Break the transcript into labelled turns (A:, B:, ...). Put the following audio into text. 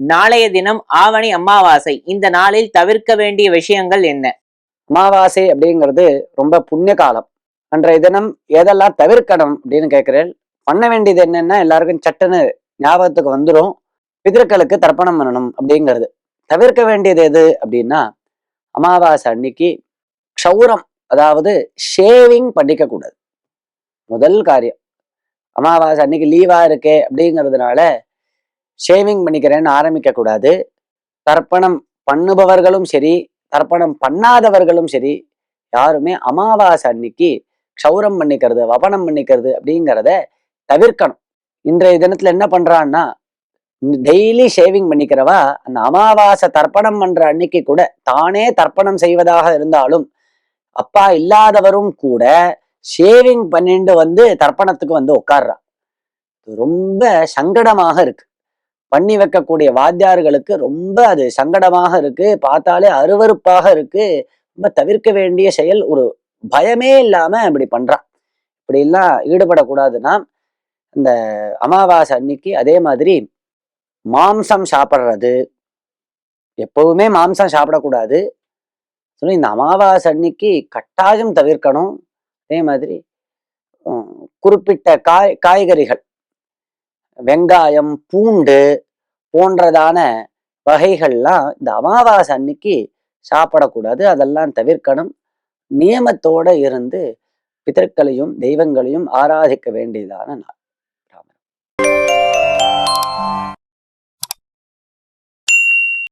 A: நாளைய தினம் ஆவணி அமாவாசை. இந்த நாளில் தவிர்க்க வேண்டிய விஷயங்கள் என்ன?
B: அமாவாசை அப்படிங்கிறது ரொம்ப புண்ணிய காலம். அன்றைய தினம் எதெல்லாம் தவிர்க்கணும் அப்படின்னு கேட்கிறேன். பண்ண வேண்டியது என்னன்னா எல்லாருக்கும் சட்டுன்னு ஞாபகத்துக்கு வந்துடும் பிதர்களுக்கு தர்ப்பணம் பண்ணணும் அப்படிங்கிறது. தவிர்க்க வேண்டியது எது அப்படின்னா அமாவாசை அன்னைக்கு க்ஷௌரம் அதாவது ஷேவிங் பண்ணிக்க கூடாது முதல் காரியம். அமாவாசை அன்னைக்கு லீவா இருக்கே அப்படிங்கிறதுனால ஷேவிங் பண்ணிக்கிறேன்னு ஆரம்பிக்க கூடாது தர்ப்பணம் பண்ணுபவர்களும் சரி தர்ப்பணம் பண்ணாதவர்களும் சரி யாருமே அமாவாசை அன்னைக்கு க்ஷௌரம் பண்ணிக்கிறது வபனம் பண்ணிக்கிறது அப்படிங்கிறத தவிர்க்கணும். இன்றைய தினத்துல என்ன பண்றான்னா டெய்லி ஷேவிங் பண்ணிக்கிறவா அந்த அமாவாசை தர்ப்பணம் பண்ற அன்னைக்கு கூட தானே தர்ப்பணம் செய்வதாக இருந்தாலும் அப்பா இல்லாதவரும் கூட ஷேவிங் பண்ணிட்டு வந்து தர்ப்பணத்துக்கு வந்து உட்கார்றா. ரொம்ப சங்கடமாக இருக்கு. பண்ணி வைக்கக்கூடிய வாத்தியார்களுக்கு ரொம்ப அது சங்கடமாக இருக்கு. பார்த்தாலே அருவருப்பாக இருக்கு. ரொம்ப தவிர்க்க வேண்டிய செயல் ஒரு பயமே இல்லாம இப்படி பண்றான். இப்படி எல்லாம் ஈடுபடக்கூடாதுன்னா இந்த அமாவாசை அன்னைக்கு அதே மாதிரி மாம்சம் சாப்பிட்றது. எப்பவுமே மாம்சம் சாப்பிடக்கூடாது. சொல்லி இந்த அமாவாசை அன்னைக்கு கட்டாயம் தவிர்க்கணும். அதே மாதிரி குறிப்பிட்ட காய் காய்கறிகள். வெங்காயம் பூண்டு போன்றதான வகைகள்லாம் இந்த அமாவாசை அன்னைக்கு சாப்பிடக்கூடாது. அதெல்லாம் தவிர்க்கணும். நியமத்தோடு இருந்து பிதற்களையும் தெய்வங்களையும் ஆராதிக்க வேண்டியதான நாள்.